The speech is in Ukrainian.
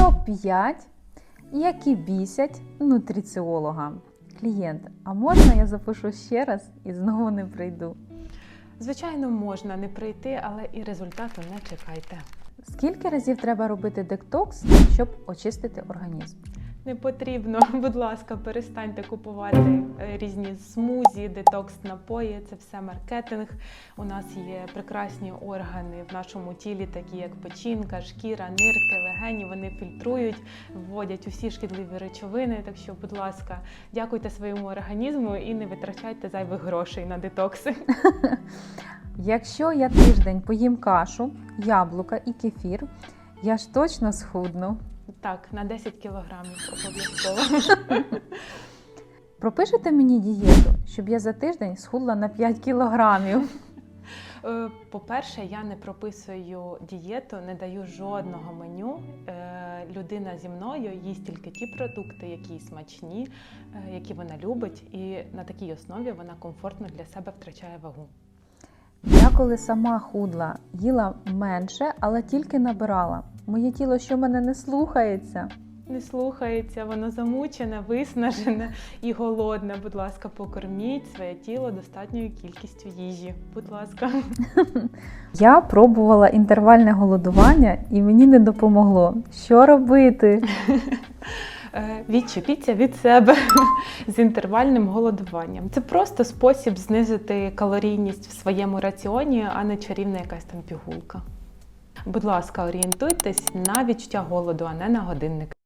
Топ-5, які бісять нутриціолога. Клієнт, а можна я запишу ще раз і знову не прийду? Звичайно, можна не прийти, але і результату не чекайте. Скільки разів треба робити дектокс, щоб очистити організм? Не потрібно, будь ласка, перестаньте купувати е, різні смузі, детокс напої. Це все маркетинг. У нас є прекрасні органи в нашому тілі, такі як печінка, шкіра, нирки, легені. Вони фільтрують, вводять усі шкідливі речовини. Так що, будь ласка, дякуйте своєму організму і не витрачайте зайвих грошей на детокси. Якщо я тиждень поїм кашу, яблука і кефір, я ж точно схудну. Так, на 10 кілограмів обов'язково. Пропишете мені дієту, щоб я за тиждень схудла на 5 кілограмів. Е, По-перше, я не прописую дієту, не даю жодного меню. Е, Людина зі мною їсть тільки ті продукти, які смачні, е, які вона любить, і на такій основі вона комфортно для себе втрачає вагу. Я коли сама худла, їла менше, але тільки набирала. Моє тіло, що мене не слухається. Не слухається, воно замучене, виснажене і голодне. Будь ласка, покорміть своє тіло достатньою кількістю їжі. Будь ласка. Я пробувала інтервальне голодування і мені не допомогло. Що робити? Е, Відчепіться від себе з інтервальним голодуванням. Це просто спосіб знизити калорійність в своєму раціоні, а не чарівна якась там пігулка. Будь ласка, орієнтуйтесь на відчуття голоду, а не на годинник.